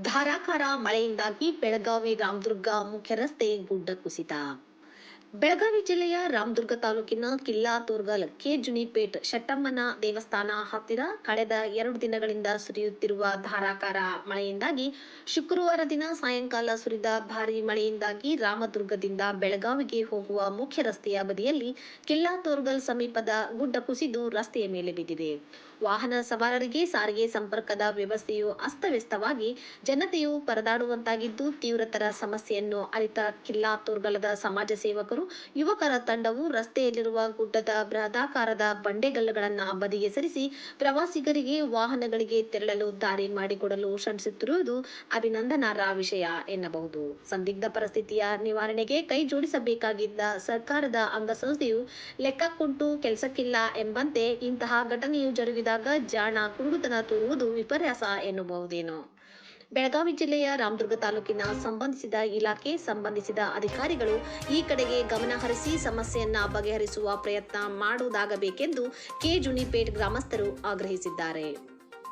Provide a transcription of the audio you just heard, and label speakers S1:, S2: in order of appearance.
S1: ಧಾರಾಕಾರ ಮಳೆಯಿಂದಾಗಿ ಬೆಳಗಾವಿ ರಾಮದುರ್ಗ ಮುಖ್ಯ ರಸ್ತೆ ಗುಡ್ಡ ಕುಸಿತ. ಬೆಳಗಾವಿ ಜಿಲ್ಲೆಯ ರಾಮದುರ್ಗ ತಾಲೂಕಿನ ಕಿಲ್ಲಾ ತೋರ್ಗಲ್ ಕೆಜುನಿಪೇಟ್ ಶಟ್ಟಮ್ಮನ ದೇವಸ್ಥಾನ ಹತ್ತಿರ ಕಳೆದ ಎರಡು ದಿನಗಳಿಂದ ಸುರಿಯುತ್ತಿರುವ ಧಾರಾಕಾರ ಮಳೆಯಿಂದಾಗಿ ಶುಕ್ರವಾರ ದಿನ ಸಾಯಂಕಾಲ ಸುರಿದ ಭಾರೀ ಮಳೆಯಿಂದಾಗಿ ರಾಮದುರ್ಗದಿಂದ ಬೆಳಗಾವಿಗೆ ಹೋಗುವ ಮುಖ್ಯ ರಸ್ತೆಯ ಬದಿಯಲ್ಲಿ ಕಿಲ್ಲಾ ತೋರ್ಗಲ್ ಸಮೀಪದ ಗುಡ್ಡ ಕುಸಿದು ರಸ್ತೆಯ ಮೇಲೆ ಬಿದ್ದಿದೆ. ವಾಹನ ಸವಾರರಿಗೆ ಸಾರಿಗೆ ಸಂಪರ್ಕದ ವ್ಯವಸ್ಥೆಯು ಅಸ್ತವ್ಯಸ್ತವಾಗಿ ಜನತೆಯು ಪರದಾಡುವಂತಾಗಿದ್ದು ತೀವ್ರತರ ಸಮಸ್ಯೆಯನ್ನು ಅರಿತ ಕಿಲ್ಲಾ ತೋರ್ಗಲದ ಸಮಾಜ ಸೇವಕರು ಯುವಕರ ತಂಡವು ರಸ್ತೆಯಲ್ಲಿರುವ ಗುಡ್ಡದ ಬೃಹದಾಕಾರದ ಬಂಡೆಗಲ್ಲುಗಳನ್ನ ಬದಿಗೆ ಸರಿಸಿ ಪ್ರವಾಸಿಗರಿಗೆ ವಾಹನಗಳಿಗೆ ತೆರಳಲು ದಾರಿ ಮಾಡಿಕೊಡಲು ಶ್ರಮಿಸುತ್ತಿರುವುದು ಅಭಿನಂದನಾರ್ಹ ವಿಷಯ ಎನ್ನಬಹುದು. ಸಂದಿಗ್ಧ ಪರಿಸ್ಥಿತಿಯ ನಿವಾರಣೆಗೆ ಕೈ ಜೋಡಿಸಬೇಕಾಗಿದ್ದ ಸರ್ಕಾರದ ಅಂಗಸಂಸ್ಥೆಯು ಲೆಕ್ಕ ಕೊಟ್ಟು ಕೆಲಸಕ್ಕಿಲ್ಲ ಎಂಬಂತೆ ಇಂತಹ ಘಟನೆಯು ಜರುಗಿದಾಗ ಜಾಣ ಕುರುಡುತನ ತೋರುವುದು ವಿಪರ್ಯಾಸ ಎನ್ನಬಹುದೇನೋ. ಬೆಳಗಾವಿ ಜಿಲ್ಲೆಯ ರಾಮದುರ್ಗ ತಾಲೂಕಿನ ಸಂಬಂಧಿಸಿದ ಇಲಾಖೆ ಸಂಬಂಧಿಸಿದ ಅಧಿಕಾರಿಗಳು ಈ ಕಡೆಗೆ ಗಮನ ಹರಿಸಿ ಸಮಸ್ಯೆಯನ್ನ ಬಗೆಹರಿಸುವ ಪ್ರಯತ್ನ ಮಾಡುವುದಾಗಬೇಕೆಂದು ಕೆ. ಜುನಿಪೇಟ್ ಗ್ರಾಮಸ್ಥರು ಆಗ್ರಹಿಸಿದ್ದಾರೆ.